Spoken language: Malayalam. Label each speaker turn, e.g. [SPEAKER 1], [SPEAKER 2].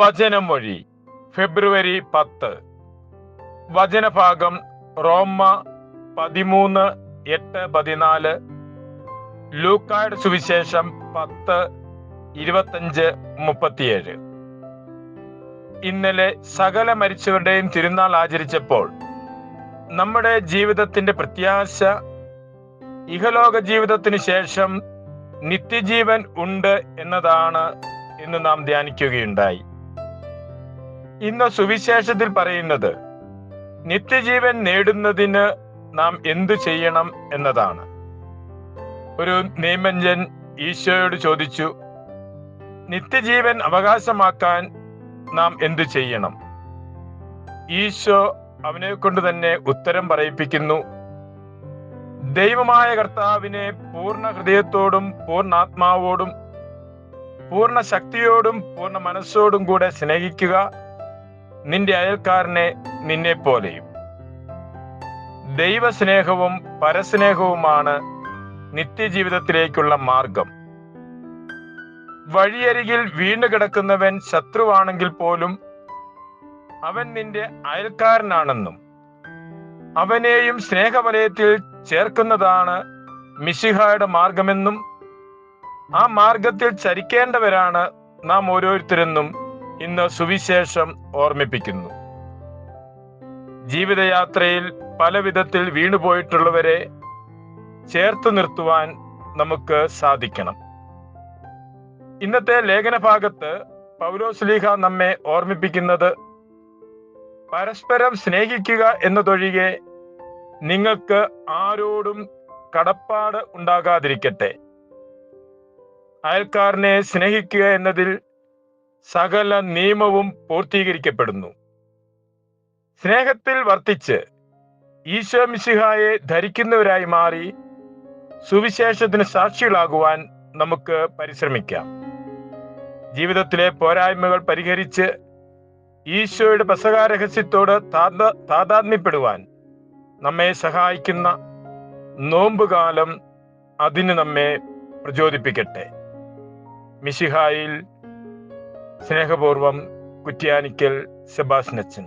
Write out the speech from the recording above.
[SPEAKER 1] വചനമൊഴി ഫെബ്രുവരി പത്ത്. വചനഭാഗം റോമ പതിമൂന്ന് എട്ട് പതിനാല്. ലൂക്കായുടെ സുവിശേഷം പത്ത് ഇരുപത്തഞ്ച് മുപ്പത്തിയേഴ്. ഇന്നലെ സകല മരിച്ചവരുടെയും തിരുനാൾ ആചരിച്ചപ്പോൾ നമ്മുടെ ജീവിതത്തിന്റെ പ്രത്യാശ ഇഹലോക ജീവിതത്തിന് ശേഷം നിത്യജീവൻ ഉണ്ട് എന്നതാണ് ഇന്ന് നാം ധ്യാനിക്കുകയുണ്ടായി. ഇന്ന് സുവിശേഷത്തിൽ പറയുന്നത് നിത്യജീവൻ നേടുന്നതിന് നാം എന്തു ചെയ്യണം എന്നതാണ്. ഒരു നിയമഞ്ജൻ ഈശോയോട് ചോദിച്ചു നിത്യജീവൻ അവകാശമാക്കാൻ നാം എന്തു ചെയ്യണം? ഈശോ അവനെ കൊണ്ട് തന്നെ ഉത്തരം പറയിപ്പിക്കുന്നു ദൈവമായ കർത്താവിനെ പൂർണ ഹൃദയത്തോടും പൂർണാത്മാവോടും പൂർണ ശക്തിയോടും പൂർണ മനസ്സോടും കൂടെ സ്നേഹിക്കുക നിന്റെ അയൽക്കാരനെ നിന്നെ പോലെയും. ദൈവസ്നേഹവും പരസ്നേഹവുമാണ് നിത്യജീവിതത്തിലേക്കുള്ള മാർഗം. വഴിയരികിൽ വീണു കിടക്കുന്നവൻ ശത്രുവാണെങ്കിൽ പോലും അവൻ നിന്റെ അയൽക്കാരനാണെന്നും അവനെയും സ്നേഹവലയത്തിൽ ചേർക്കുന്നതാണ് മിശിഹായുടെ മാർഗമെന്നും ആ മാർഗത്തിൽ ചരിക്കേണ്ടവരാണ് നാം ഓരോരുത്തരെന്നും ഇന്ന് സുവിശേഷം ഓർമ്മിപ്പിക്കുന്നു. ജീവിതയാത്രയിൽ പല വിധത്തിൽ വീണുപോയിട്ടുള്ളവരെ ചേർത്ത് നിർത്തുവാൻ നമുക്ക് സാധിക്കണം. ഇന്നത്തെ ലേഖന ഭാഗത്ത് പൗലോസ്ലീഹ നമ്മെ ഓർമ്മിപ്പിക്കുന്നത് പരസ്പരം സ്നേഹിക്കുക എന്നതൊഴികെ നിങ്ങൾക്ക് ആരോടും കടപ്പാട് ഉണ്ടാകാതിരിക്കട്ടെ. അയൽക്കാരനെ സ്നേഹിക്കുക എന്നതിൽ സകല നിയമവും പൂർത്തീകരിക്കപ്പെടുന്നു. സ്നേഹത്തിൽ വർത്തിച്ച് ഈശോ മിശിഹായെ ധരിക്കുന്നവരായി മാറി സുവിശേഷത്തിന് സാക്ഷികളാകുവാൻ നമുക്ക് പരിശ്രമിക്കാം. ജീവിതത്തിലെ പോരായ്മകൾ പരിഹരിച്ച് ഈശോയുടെ രഹസ്യത്തോട് താതാത്മ്യപ്പെടുവാൻ നമ്മെ സഹായിക്കുന്ന നോമ്പുകാലം അതിന് നമ്മെ പ്രചോദിപ്പിക്കട്ടെ. മിശിഹായിൽ സ്നേഹപൂർവം കുറ്റ്യാനിക്കൽ സെബാസ്നച്ചൻ